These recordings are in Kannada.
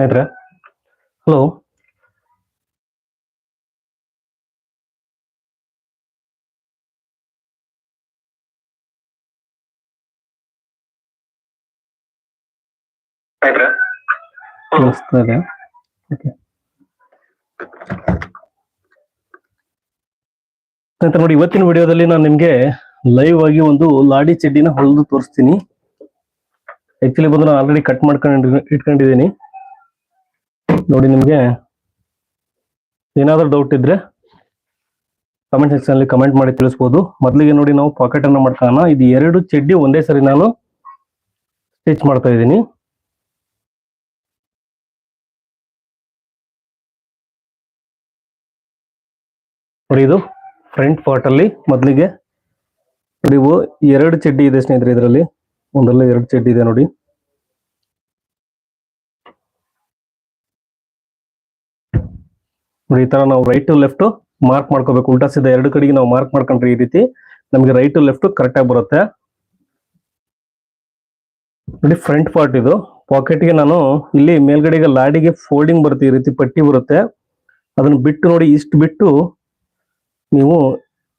ಸ್ನೇಹಿತರೆ ಹಲೋ ಕೇಳಿಸ್ತಾ ಇದೆ. ಓಕೆ ಸ್ನೇಹಿತರೆ ನೋಡಿ ಇವತ್ತಿನ ವಿಡಿಯೋದಲ್ಲಿ ನಾನು ನಿಮ್ಗೆ ಲೈವ್ ಆಗಿ ಒಂದು ಲಾಡಿ ಚಡ್ಡಿನ ಹೊಳೆದು ತೋರಿಸ್ತೀನಿ. ಆಕ್ಚುಲಿ ಬಂದು ನಾನು ಆಲ್ರೆಡಿ ಕಟ್ ಮಾಡ್ಕೊಂಡು ಇಟ್ಕೊಂಡಿದ್ದೀನಿ. ನೋಡಿ ನಿಮಗೆ. ಏನಾದರೂ ಡೌಟ್ ಇದ್ರೆ ಕಮೆಂಟ್ ಸೆಕ್ಷನ್ ಅಲ್ಲಿ ಕಮೆಂಟ್ ಮಾಡಿ ತಿಳಿಸ್ಬೋದು. ಮೊದಲಿಗೆ ನೋಡಿ ನಾವು ಪಾಕೆಟ್ ಅನ್ನ ಮಾಡ್ಕೊಳ್ಳೋಣ ಇದು ಎರಡು ಚಡ್ಡಿ ಒಂದೇ ಸರಿ ನಾನು ಸ್ಟಿಚ್ ಮಾಡ್ತಾ ಇದ್ದೀನಿ. ನೋಡಿ ಇದು ಫ್ರಂಟ್ ಪಾರ್ಟ್ ಅಲ್ಲಿ ಮೊದಲಿಗೆ. ನೋಡಿವು ಎರಡು ಚಡ್ಡಿ ಇದೆ ಸ್ನೇಹಿತರೆ ಇದರಲ್ಲಿ. ಒಂದಲ್ಲ ಎರಡು ಚಡ್ಡಿ ಇದೆ ನೋಡಿ. ನೋಡಿ, ಈ ತರ ನಾವು ರೈಟ್ ಟು ಲೆಫ್ಟ್ ಮಾರ್ಕ್ ಮಾಡ್ಕೋಬೇಕು. ಉಲ್ಟಾ ಸೀದಾ ಎರಡು ಕಡೆಗೆ ನಾವು ಮಾರ್ಕ್ ಮಾಡ್ಕೊಂಡ್ರೆ ಈ ರೀತಿ ನಮಗೆ ರೈಟ್ ಟು ಲೆಫ್ಟ್ ಕರೆಕ್ಟ್ ಆಗಿ ಬರುತ್ತೆ. ನೋಡಿ ಫ್ರಂಟ್ ಪಾರ್ಟ್ ಇದು. ಪಾಕೆಟ್ಗೆ ನಾನು ಇಲ್ಲಿ ಮೇಲ್ಗಡೆಗೆ ಲಾಡಿಗೆ ಫೋಲ್ಡಿಂಗ್ ಬರುತ್ತೆ, ಈ ರೀತಿ ಪಟ್ಟಿ ಬರುತ್ತೆ. ಅದನ್ನ ಬಿಟ್ಟು ನೋಡಿ ಇಷ್ಟು ಬಿಟ್ಟು ನೀವು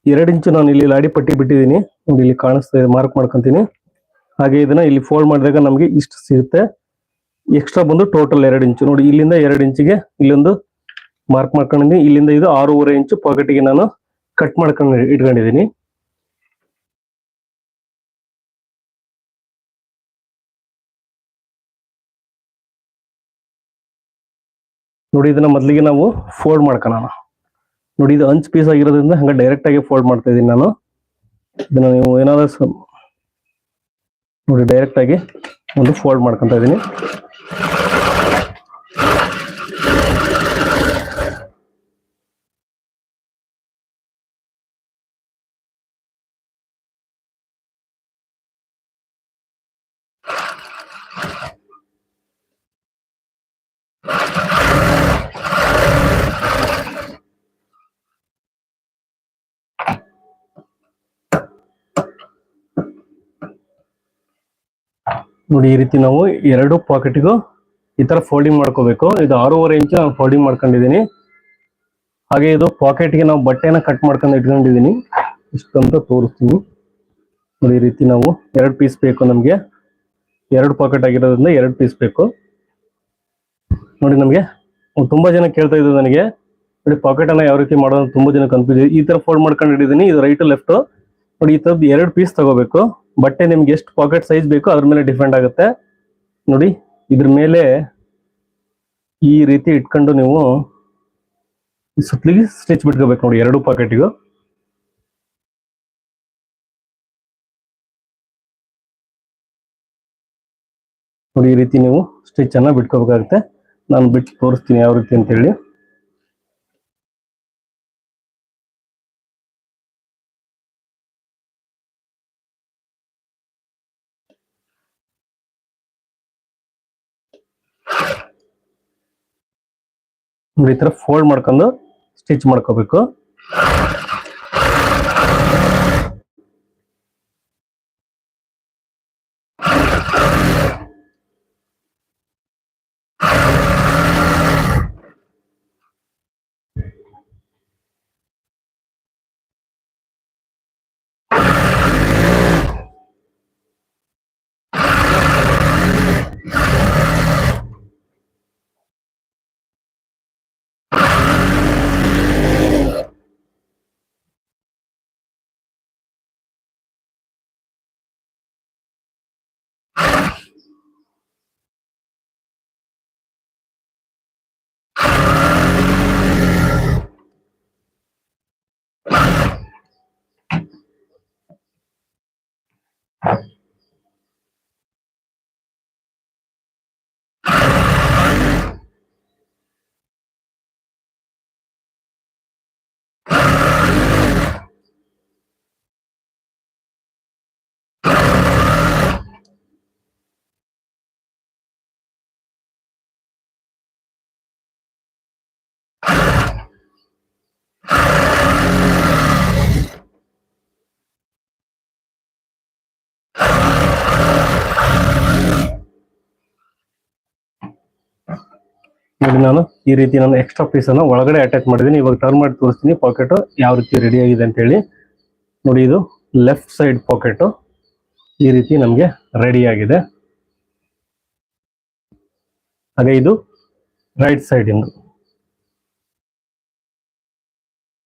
ಎರಡು ಇಂಚು ನಾನು ಇಲ್ಲಿ ಲಾಡಿ ಪಟ್ಟಿ ಬಿಟ್ಟಿದ್ದೀನಿ. ನೋಡಿ, ಇಲ್ಲಿ ಕಾಣಿಸ್ತಾ ಇದೆ ಮಾರ್ಕ್ ಮಾಡ್ಕೊಂತೀನಿ. ಹಾಗೆ ಇದನ್ನ ಇಲ್ಲಿ ಫೋಲ್ಡ್ ಮಾಡಿದಾಗ ನಮಗೆ ಇಷ್ಟು ಸಿಗುತ್ತೆ. ಎಕ್ಸ್ಟ್ರಾ ಬಂದು ಟೋಟಲ್ ಎರಡು ಇಂಚು ನೋಡಿ, ಇಲ್ಲಿಂದ ಎರಡು ಇಂಚಿಗೆ ಇಲ್ಲೊಂದು ಮಾರ್ಕ್ ಮಾಡ್ಕೊಂಡಿದ್ದೀನಿ ಇಲ್ಲಿಂದ ಇದು ಆರೂವರೆ ಇಂಚು ಪಾಕೆಟ್ಗೆ ನಾನು ಕಟ್ ಮಾಡ್ಕೊಂಡು ಇಟ್ಕೊಂಡಿದ್ದೀನಿ. ನೋಡಿ, ಇದನ್ನ ಮೊದಲಿಗೆ ನಾವು ಫೋಲ್ಡ್ ಮಾಡ್ಕೊಳ್ಳೋಣ ನೋಡಿ, ಇದು ಅಂಚ್ ಪೀಸ್ ಆಗಿರೋದ್ರಿಂದ ಹಂಗೆ ಡೈರೆಕ್ಟ್ ಆಗಿ ಫೋಲ್ಡ್ ಮಾಡ್ತಾ ಇದೀನಿ ನಾನು. ಇದನ್ನ ನೀವು ಏನಾದ್ರು ನೋಡಿ ಡೈರೆಕ್ಟ್ ಆಗಿ ಒಂದು ಫೋಲ್ಡ್ ಮಾಡ್ಕೊಂತ ಇದೀನಿ ನೋಡಿ, ಈ ರೀತಿ ನಾವು ಎರಡು ಪಾಕೆಟ್ಗೂ ಈ ತರ ಫೋಲ್ಡಿಂಗ್ ಮಾಡ್ಕೋಬೇಕು. ಇದು ಆರೂವರೆ ಇಂಚು ನಾನು ಫೋಲ್ಡಿಂಗ್ ಮಾಡ್ಕೊಂಡಿದ್ದೀನಿ. ಹಾಗೆ ಇದು ಪಾಕೆಟ್ಗೆ ನಾವು ಬಟ್ಟೆನ ಕಟ್ ಮಾಡ್ಕೊಂಡು ಇಟ್ಕೊಂಡಿದ್ದೀನಿ. ಇಷ್ಟಂತ ತೋರಿಸ್ತೀನಿ. ನೋಡಿ, ಈ ರೀತಿ ನಾವು ಎರಡು ಪೀಸ್ ಬೇಕು ನಮಗೆ. ಎರಡು ಪಾಕೆಟ್ ಆಗಿರೋದ್ರಿಂದ ಎರಡು ಪೀಸ್ ಬೇಕು. ನೋಡಿ, ನಮಗೆ ತುಂಬಾ ಜನ ಕೇಳ್ತಾ ಇದ್ರು ನನಗೆ. ನೋಡಿ ಪಾಕೆಟ್ ಅನ್ನ ಯಾವ ರೀತಿ ಮಾಡೋದು ತುಂಬಾ ಜನ ಕನ್ಫ್ಯೂಸ್ ಈ ತರ ಫೋಲ್ಡ್ ಮಾಡ್ಕೊಂಡು ಇಟ್ಟಿದ್ದೀನಿ. ಇದು ರೈಟ್ ಲೆಫ್ಟ್ ನೋಡಿ, ಈ ತರದ್ದು ಎರಡು ಪೀಸ್ ತಗೋಬೇಕು. ಬಟ್ಟೆ ನಿಮ್ಗೆ ಎಷ್ಟು ಪಾಕೆಟ್ ಸೈಜ್ ಬೇಕು ಅದ್ರ ಮೇಲೆ ಡಿಪೆಂಡ್ ಆಗುತ್ತೆ. ನೋಡಿ, ಇದ್ರ ಮೇಲೆ ಈ ರೀತಿ ಇಟ್ಕೊಂಡು ನೀವು ಸುತ್ತಲಿಗೆ ಸ್ಟಿಚ್ ಬಿಟ್ಕೋಬೇಕು. ನೋಡಿ, ಎರಡು ಪಾಕೆಟಿಗೂ ನೋಡಿ, ಈ ರೀತಿ ನೀವು ಸ್ಟಿಚ್ ಅನ್ನ ಬಿಟ್ಕೋಬೇಕಾಗುತ್ತೆ. ನಾನು ಬಿಟ್ಟು ತೋರಿಸ್ತೀನಿ ಯಾವ ರೀತಿ ಅಂತ ಹೇಳಿ ಈ ತರ ಫೋಲ್ಡ್ ಮಾಡ್ಕೊಂಡು ಸ್ಟಿಚ್ ಮಾಡ್ಕೋಬೇಕು. ನೋಡಿ ನಾನು ಈ ರೀತಿ ನಾನು ಎಕ್ಸ್ಟ್ರಾ ಪೀಸ್ ಅನ್ನು ಒಳಗಡೆ ಅಟ್ಯಾಚ್ ಮಾಡಿದ್ದೀನಿ. ಇವಾಗ ಟರ್ನ್ ಮಾಡಿ ತೋರಿಸ್ತೀನಿ. ಪಾಕೆಟ್ ಯಾವ ರೀತಿ ರೆಡಿ ಆಗಿದೆ ಅಂತ ಹೇಳಿ. ನೋಡಿ ಇದು ಲೆಫ್ಟ್ ಸೈಡ್ ಪಾಕೆಟ್ ಈ ರೀತಿ ನಮಗೆ ರೆಡಿ ಆಗಿದೆ. ಹಾಗೆ ಇದು ರೈಟ್ ಸೈಡ್ ಇಂದು.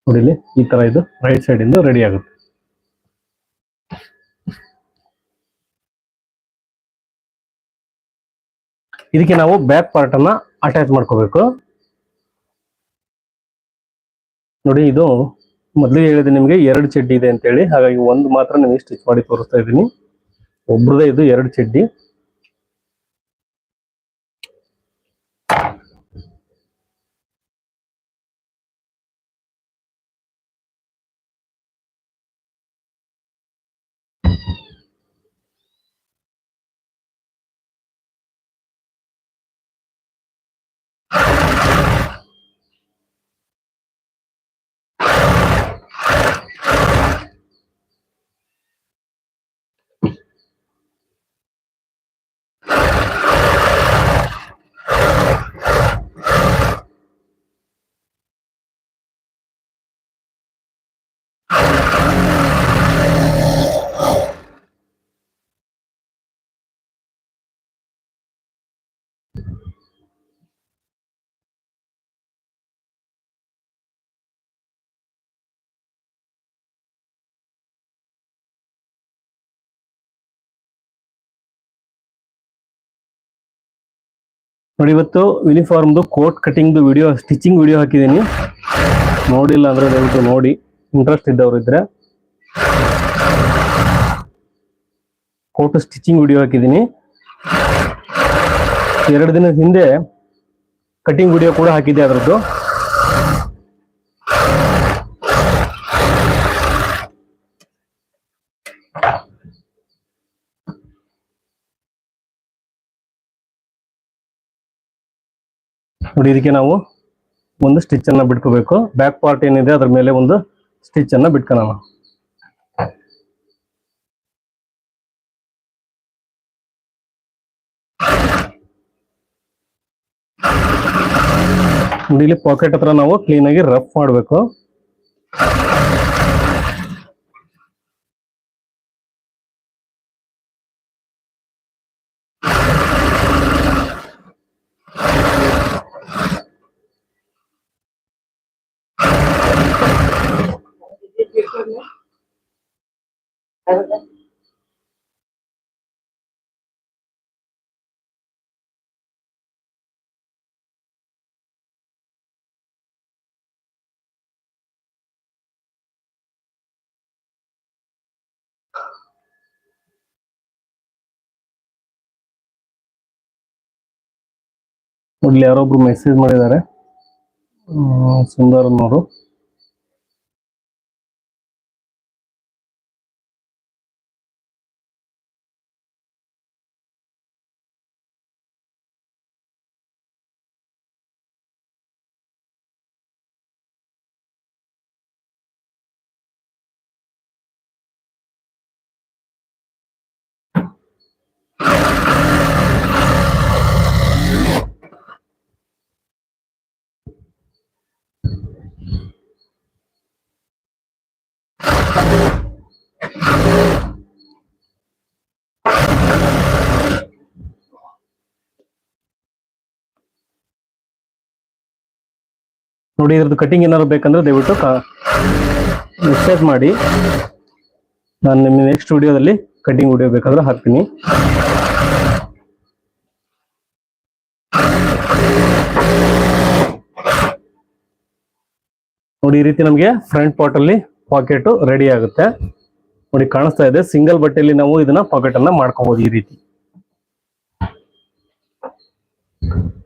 ನೋಡಿ ಇಲ್ಲಿ ಈ ತರ ಇದು ರೈಟ್ ಸೈಡ್ ಇಂದು ರೆಡಿ ಆಗುತ್ತೆ. ಇದಕ್ಕೆ ನಾವು ಬ್ಯಾಕ್ ಪಾರ್ಟ್ ಅನ್ನ ಅಟ್ಯಾಚ್ ಮಾಡ್ಕೋಬೇಕು. ನೋಡಿ, ಇದು ಮೊದಲು ಹೇಳಿದೆ ನಿಮಗೆ ಎರಡು ಚಡ್ಡಿ ಇದೆ ಅಂತ ಹೇಳಿ ಹಾಗಾಗಿ ಒಂದು ಮಾತ್ರ ನಿಮಗೆ ಸ್ಟಿಚ್ ಮಾಡಿ ತೋರಿಸ್ತಾ ಇದ್ದೀನಿ. ಒಬ್ರದೇ ಇದು ಎರಡು ಚಡ್ಡಿ. ನೋಡಿ, ಇವತ್ತು ಯೂನಿಫಾರ್ಮ್ದು ಕೋಟ್ ಕಟಿಂಗ್ದು ವಿಡಿಯೋ ಸ್ಟಿಚಿಂಗ್ ವಿಡಿಯೋ ಹಾಕಿದ್ದೀನಿ. ನೋಡಿಲ್ಲ ಅಂದ್ರೆ ದಯವಿಟ್ಟು ನೋಡಿ. ಇಂಟ್ರೆಸ್ಟ್ ಇದ್ದವ್ರು ಇದ್ರೆ. ಕೋಟ್ ಸ್ಟಿಚಿಂಗ್ ವಿಡಿಯೋ ಹಾಕಿದ್ದೀನಿ. ಎರಡು ದಿನದ ಹಿಂದೆ ಕಟಿಂಗ್ ವಿಡಿಯೋ ಕೂಡ ಹಾಕಿದ್ದೆ ಅದರದ್ದು. ನೋಡಿ ಇದಕ್ಕೆ ನಾವು ಒಂದು ಸ್ಟಿಚ್ ಅನ್ನ ಬಿಟ್ಕೋಬೇಕು. ಬ್ಯಾಕ್ ಪಾರ್ಟ್ ಏನಿದೆ ಅದ್ರ ಮೇಲೆ ಒಂದು ಸ್ಟಿಚ್ ಅನ್ನ ಬಿಟ್ಕೊಳ್ಳೋಣ ನೋಡಿ ಇಲ್ಲಿ ಪಾಕೆಟ್ ಹತ್ರ ನಾವು ಕ್ಲೀನ್ ಆಗಿ ರಫ್ ಮಾಡಬೇಕು. ಯಾರೊಬ್ರು ಮೆಸೇಜ್ ಮಾಡಿದ್ದಾರೆ. ಸುಂದರ್ ಅನ್ನೋರು. ನೋಡಿ, ಇದ್ರದ್ದು ಕಟಿಂಗ್ ಏನಾದ್ರು ಬೇಕಂದ್ರೆ ದಯವಿಟ್ಟು ಮೆಸೇಜ್ ಮಾಡಿ. ನಾನು ನಿಮ್ಮ ನೆಕ್ಸ್ಟ್ ವಿಡಿಯೋದಲ್ಲಿ ಕಟಿಂಗ್ ವಿಡಿಯೋ ಬೇಕಾದ್ರೆ ಹಾಕ್ತೀನಿ. ನೋಡಿ, ಈ ರೀತಿ ನಮಗೆ ಫ್ರಂಟ್ ಪಾರ್ಟ್ ಅಲ್ಲಿ ಪಾಕೆಟ್ ರೆಡಿ ಆಗುತ್ತೆ. ನೋಡಿ, ಕಾಣಿಸ್ತಾ ಇದೆ. ಸಿಂಗಲ್ ಬಟ್ಟೆಯಲ್ಲಿ ನಾವು ಇದನ್ನ ಪಾಕೆಟ್ ಅನ್ನ ಮಾಡ್ಕೋಬಹುದು ಈ ರೀತಿ.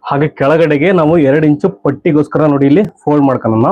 ಹಾಗೆ ಕೆಳಗಡೆಗೆ ನಾವು ಎರಡು ಇಂಚು ಪಟ್ಟಿಗೋಸ್ಕರ ನೋಡಿ ಇಲ್ಲಿ ಫೋಲ್ಡ್ ಮಾಡ್ಕೊಳ್ಳೋಣ.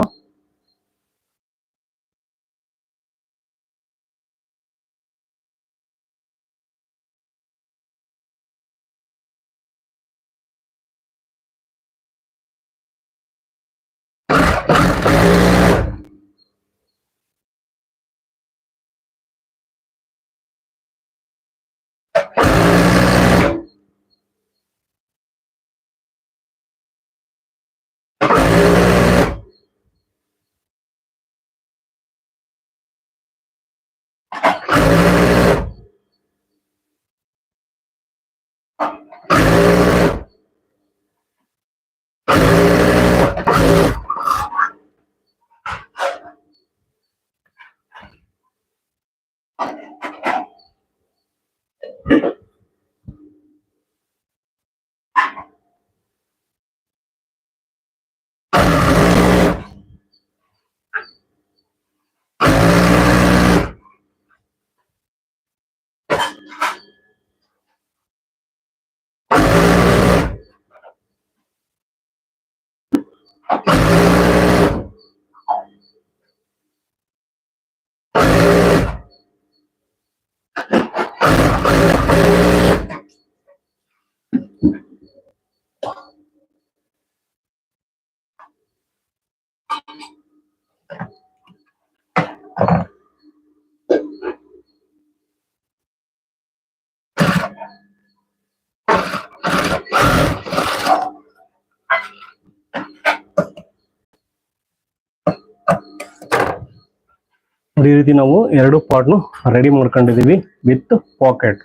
ಈ ರೀತಿ ನಾವು ಎರಡು ಪಾಟ್ನು ರೆಡಿ ಮಾಡ್ಕೊಂಡಿದೀವಿ ವಿತ್ ಪಾಕೆಟ್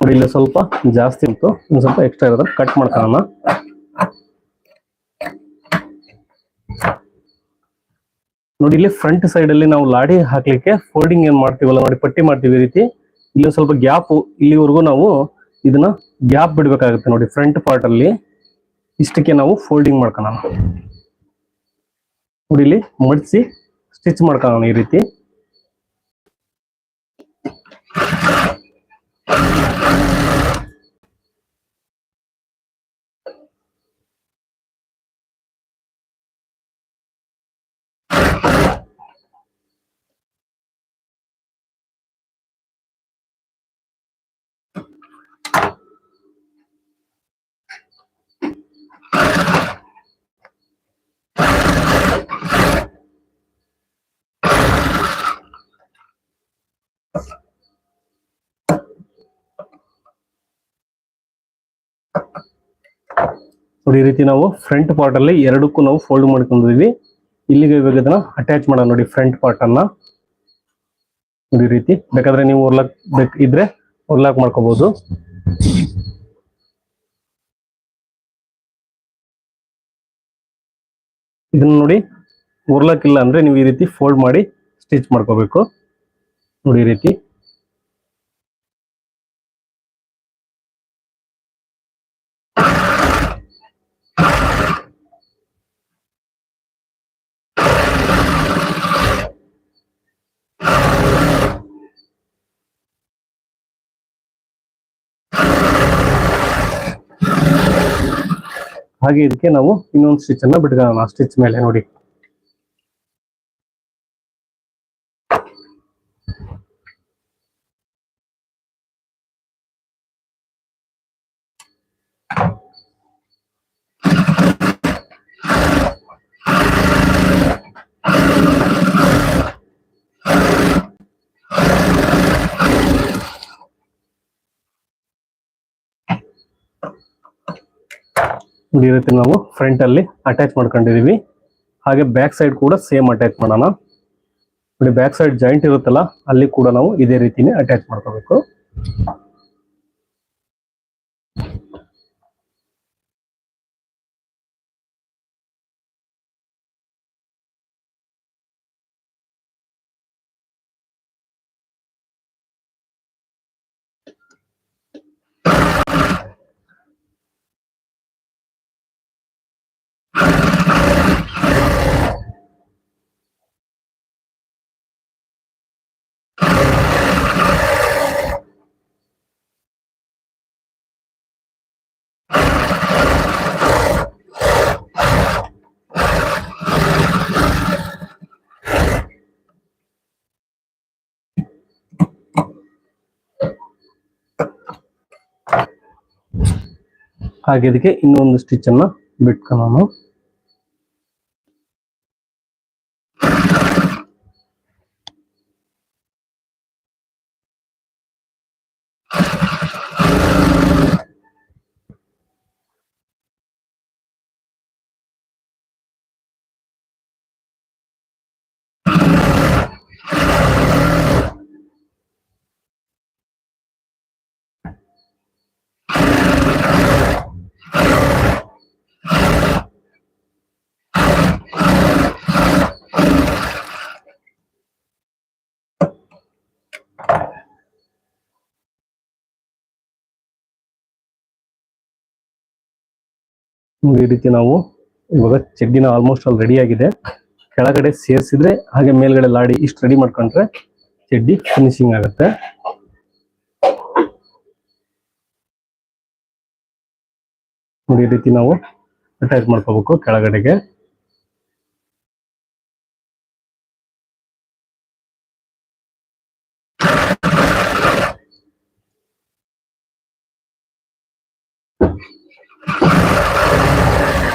ನೋಡಿ, ಇಲ್ಲಿ ಸ್ವಲ್ಪ ಜಾಸ್ತಿ ಇತ್ತು. ಒಂದು ಸ್ವಲ್ಪ ಎಕ್ಸ್ಟ್ರಾ ಇರೋದ್ರೆ ಕಟ್ ಮಾಡ್ಕೊಳ್ಳೋಣ. ನೋಡಿ, ಇಲ್ಲಿ ಫ್ರಂಟ್ ಸೈಡ್ ಅಲ್ಲಿ ನಾವು ಲಾಡಿ ಹಾಕ್ಲಿಕ್ಕೆ ಫೋಲ್ಡಿಂಗ್ ಏನ್ ಮಾಡ್ತೀವಲ್ಲ ನೋಡಿ, ಪಟ್ಟಿ ಮಾಡ್ತೀವಿ ರೀತಿ. ಇಲ್ಲಿ ಸ್ವಲ್ಪ ಗ್ಯಾಪ್ ಇಲ್ಲಿವರೆಗೂ ನಾವು ಇದನ್ನ ಗ್ಯಾಪ್ ಬಿಡ್ಬೇಕಾಗುತ್ತೆ ನೋಡಿ ಫ್ರಂಟ್ ಪಾರ್ಟ್ ಅಲ್ಲಿ. ಇಷ್ಟಕ್ಕೆ ನಾವು ಫೋಲ್ಡಿಂಗ್ ಮಾಡ್ಕೊಳ್ಳೋಣ. ನೋಡಿ, ಇಲ್ಲಿ ಮಡಿಸಿ ಸ್ಟಿಚ್ ಮಾಡ್ಕೊಳ್ಳೋಣ ಈ ರೀತಿ. ನೋಡಿ, ಈ ರೀತಿ ನಾವು ಫ್ರಂಟ್ ಪಾರ್ಟ್ ಅಲ್ಲಿ ಎರಡಕ್ಕೂ ನಾವು ಫೋಲ್ಡ್ ಮಾಡ್ಕೊಂಡಿದೀವಿ. ಇಲ್ಲಿಗೆ ಇವಾಗ ಇದನ್ನ ಅಟ್ಯಾಚ್ ಮಾಡೋಣ ನೋಡಿ ಫ್ರಂಟ್ ಪಾರ್ಟ್ ಅನ್ನ. ನೋಡಿ, ಈ ರೀತಿ. ಬೇಕಾದ್ರೆ ನೀವು ಉರ್ಲಾಕ್ ಬೇಕ್ ಇದ್ರೆ ಉರ್ಲಾಕ್ ಮಾಡ್ಕೋಬಹುದು ಇದನ್ನ ನೋಡಿ ಉರ್ಲಾಕ್ ಇಲ್ಲ ಅಂದ್ರೆ ನೀವು ಈ ರೀತಿ ಫೋಲ್ಡ್ ಮಾಡಿ ಸ್ಟಿಚ್ ಮಾಡ್ಕೋಬೇಕು. ನೋಡಿ, ಈ ರೀತಿ. ಹಾಗೆ ಇದಕ್ಕೆ ನಾವು ಇನ್ನೊಂದು ಸ್ಟಿಚ್ ಅನ್ನ ಬಿಟ್ಕೊಳ್ಳೋಣ. ಸ್ಟಿಚ್ ಮೇಲೆ ನೋಡಿ ನೋಡಿ ಈ ರೀತಿ ನಾವು ಫ್ರಂಟ್ ಅಲ್ಲಿ ಅಟ್ಯಾಚ್ ಮಾಡ್ಕೊಂಡಿದೀವಿ. ಹಾಗೆ ಬ್ಯಾಕ್ ಸೈಡ್ ಕೂಡ ಸೇಮ್ ಅಟ್ಯಾಚ್ ಮಾಡೋಣ. ನೋಡಿ ಬ್ಯಾಕ್ ಸೈಡ್ ಜಾಯಿಂಟ್ ಇರುತ್ತಲ್ಲ, ಅಲ್ಲಿ ಕೂಡ ನಾವು ಇದೇ ರೀತಿನೇ ಅಟ್ಯಾಚ್ ಮಾಡ್ಕೋಬೇಕು. ಹಾಗೆ ಇದಕ್ಕೆ ಇನ್ನೊಂದು ಸ್ಟಿಚ್ ಅನ್ನ ಬಿಟ್ಕೊಳ್ಳೋಣ. ಈ ರೀತಿ ನಾವು ಇವಾಗ ಚಡ್ಡಿನ ಆಲ್ಮೋಸ್ಟ್ ಆಲ್ ರೆಡಿ ಆಗಿದೆ. ಕೆಳಗಡೆ ಸೇರಿಸಿದ್ರೆ ಹಾಗೆ ಮೇಲ್ಗಡೆ ಲಾಡಿ ಇಷ್ಟು ರೆಡಿ ಮಾಡ್ಕೊಂಡ್ರೆ ಚಡ್ಡಿ ಫಿನಿಶಿಂಗ್ ಆಗುತ್ತೆ. ನೋಡಿ ಈ ರೀತಿ ನಾವು ಅಟ್ಯಾಚ್ ಮಾಡ್ಕೋಬೇಕು ಕೆಳಗಡೆಗೆ.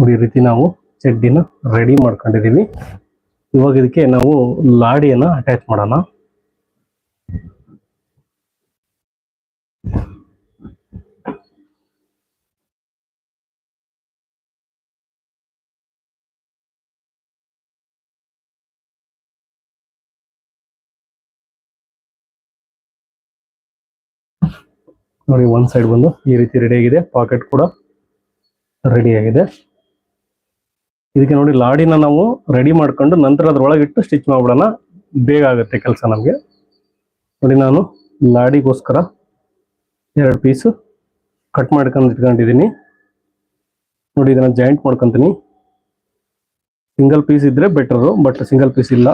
ನೋಡಿ, ಈ ರೀತಿ ನಾವು ಚಡ್ಡಿನ ರೆಡಿ ಮಾಡ್ಕೊಂಡಿದೀವಿ ಇವಾಗ ಇದಕ್ಕೆ ನಾವು ಲಾಡಿಯನ್ನ ಅಟ್ಯಾಚ್ ಮಾಡೋಣ. ನೋಡಿ ಒಂದ್ ಸೈಡ್ ಬಂದು ಈ ರೀತಿ ರೆಡಿ ಆಗಿದೆ. ಪಾಕೆಟ್ ಕೂಡ ರೆಡಿ ಆಗಿದೆ. ಇದಕ್ಕೆ ನೋಡಿ ಲಾಡಿನ ನಾವು ರೆಡಿ ಮಾಡ್ಕೊಂಡು ನಂತರ ಅದ್ರೊಳಗಿಟ್ಟು ಸ್ಟಿಚ್ ಮಾಡ್ಬಿಡೋಣ. ಬೇಗ ಆಗುತ್ತೆ ಕೆಲಸ ನಮಗೆ. ನೋಡಿ ನಾನು ಲಾಡಿಗೋಸ್ಕರ ಎರಡು ಪೀಸು ಕಟ್ ಮಾಡ್ಕೊಂಡು ಇಟ್ಕೊಂಡಿದ್ದೀನಿ. ನೋಡಿ ಇದನ್ನ ಜಾಯಿಂಟ್ ಮಾಡ್ಕೊಂತೀನಿ. ಸಿಂಗಲ್ ಪೀಸ್ ಇದ್ರೆ ಬೆಟರು ಬಟ್ ಸಿಂಗಲ್ ಪೀಸ್ ಇಲ್ಲ.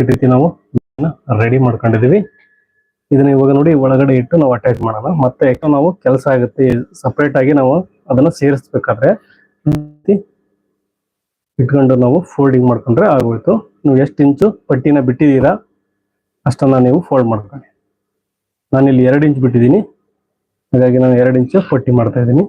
ಈ ರೀತಿ ನಾವು ರೆಡಿ ಮಾಡ್ಕೊಂಡಿದೀವಿ ಇದನ್ನ ಇವಾಗ ನೋಡಿ ಒಳಗಡೆ ಇಟ್ಟು ನಾವು ಅಟ್ಯಾಚ್ ಮಾಡೋಣ. ಮತ್ತೆ ನಾವು ಕೆಲಸ ಆಗುತ್ತೆ. ಸಪ್ರೇಟ್ ಆಗಿ ನಾವು ಅದನ್ನ ಸೇರಿಸ್ಬೇಕಾದ್ರೆ ಇಟ್ಕೊಂಡು ನಾವು ಫೋಲ್ಡಿಂಗ್ ಮಾಡ್ಕೊಂಡ್ರೆ ಆಗೋಯ್ತು. ನೀವು ಎಷ್ಟು ಇಂಚು ಪಟ್ಟಿನ ಬಿಟ್ಟಿದ್ದೀರಾ ಅಷ್ಟನ್ನ ನೀವು ಫೋಲ್ಡ್ ಮಾಡ್ಕೊಳ್ಳಿ. ನಾನಿಲ್ಲಿ ಎರಡು ಇಂಚ್ ಬಿಟ್ಟಿದ್ದೀನಿ. ಹಾಗಾಗಿ ನಾನು ಎರಡು ಇಂಚು ಪಟ್ಟಿ ಮಾಡ್ತಾ ಇದ್ದೀನಿ.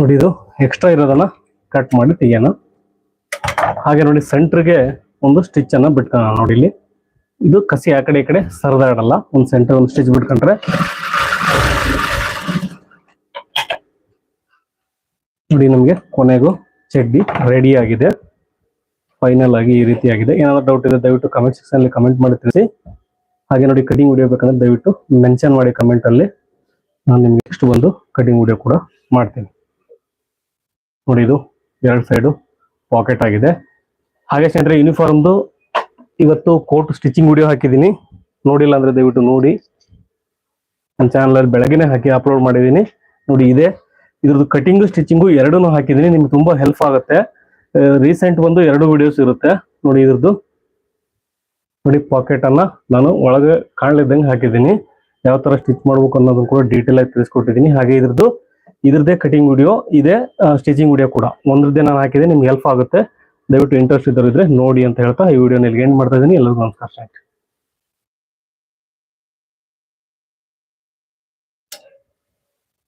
ನೋಡಿ ಇದು ಎಕ್ಸ್ಟ್ರಾ ಇರೋದನ್ನ ಕಟ್ ಮಾಡಿ ತೆಗಿಯೋಣ. ಹಾಗೆ ನೋಡಿ ಸೆಂಟ್ರಿಗೆ ಒಂದು ಸ್ಟಿಚ್ ಅನ್ನ ಬಿಟ್ಕೊಳ್ಳೋಣ ನೋಡಿ ಇಲ್ಲಿ. ಇದು ಕಸಿ ಆ ಕಡೆ ಈ ಕಡೆ ಸರದಾಡಲ್ಲ, ಒಂದು ಸೆಂಟರ್ ಒಂದು ಸ್ಟಿಚ್ ಬಿಟ್ಕೊಂಡ್ರೆ. ನೋಡಿ ನಮಗೆ ಕೊನೆಗೂ ಚಡ್ಡಿ ರೆಡಿ ಆಗಿದೆ. ಫೈನಲ್ ಆಗಿ ಈ ರೀತಿ ಆಗಿದೆ. ಏನಾದ್ರು ಡೌಟ್ ಇದೆ ದಯವಿಟ್ಟು ಕಮೆಂಟ್ ಸೆಕ್ಷನ್ ಅಲ್ಲಿ ಕಮೆಂಟ್ ಮಾಡಿ ತಿಳಿಸಿ. ಹಾಗೆ ನೋಡಿ ಕಟಿಂಗ್ ವಿಡಿಯೋ ಬೇಕಂದ್ರೆ ದಯವಿಟ್ಟು ಮೆನ್ಷನ್ ಮಾಡಿ ಕಮೆಂಟ್ ಅಲ್ಲಿ. ನಾನು ನಿಮ್ಗೆ ನೆಕ್ಸ್ಟ್ ಒಂದು ಕಟಿಂಗ್ ವಿಡಿಯೋ ಕೂಡ ಮಾಡ್ತೀನಿ. ನೋಡಿ ಇದು ಎರಡು ಸೈಡು ಪಾಕೆಟ್ ಆಗಿದೆ. ಹಾಗೆ ಸ್ನೇಹಿತರೆ ಯೂನಿಫಾರ್ಮ್ದು ಇವತ್ತು ಕೋಟ್ ಸ್ಟಿಚಿಂಗ್ ವಿಡಿಯೋ ಹಾಕಿದ್ದೀನಿ. ನೋಡಿಲ್ಲ ಅಂದ್ರೆ ದಯವಿಟ್ಟು ನೋಡಿ. ನನ್ನ ಚಾನಲಲ್ಲಿ ಬೆಳಗ್ಗೆನೆ ಹಾಕಿ ಅಪ್ಲೋಡ್ ಮಾಡಿದ್ದೀನಿ. ನೋಡಿ ಇದೆ ಇದ್ರದ್ದು ಕಟಿಂಗು ಸ್ಟಿಚಿಂಗು ಎರಡೂ ಹಾಕಿದ್ದೀನಿ. ನಿಮ್ಗೆ ತುಂಬಾ ಹೆಲ್ಪ್ ಆಗುತ್ತೆ. ರೀಸೆಂಟ್ ಒಂದು ಎರಡು ವಿಡಿಯೋಸ್ ಇರುತ್ತೆ. ನೋಡಿ ಇದ್ರದ್ದು. ನೋಡಿ ಪಾಕೆಟ್ ಅನ್ನ ನಾನು ಒಳಗೆ ಕಾಣಲಿದ್ದಂಗೆ ಹಾಕಿದ್ದೀನಿ. ಯಾವ ತರ ಸ್ಟಿಚ್ ಮಾಡ್ಬೇಕು ಅನ್ನೋದನ್ನ ಕೂಡ ಡೀಟೇಲ್ ಆಗಿ ತಿಳಿಸ್ಕೊಟ್ಟಿದ್ದೀನಿ. ಹಾಗೆ ಇದ್ರದ್ದು, ಇದ್ರದ್ದೇ ಕಟಿಂಗ್ ವಿಡಿಯೋ ಇದೆ ಸ್ಟಿಚಿಂಗ್ ವಿಡಿಯೋ ಕೂಡ. ಒಂದ್ರದ್ದೇ ನಾನು ಹಾಕಿದೆ ನಿಮ್ಗೆ ಹೆಲ್ಪ್ ಆಗುತ್ತೆ. ದಯವಿಟ್ಟು ಇಂಟ್ರೆಸ್ಟ್ ಇದ್ದರೆ ನೋಡಿ ಅಂತ ಹೇಳ್ತಾ ಈ ವಿಡಿಯೋನ ಇಲ್ಲಿ ಎಂಡ್ ಮಾಡ್ತಾ ಇದ್ದೀನಿ. ಎಲ್ಲರಿಗೂ ನಮಸ್ಕಾರ.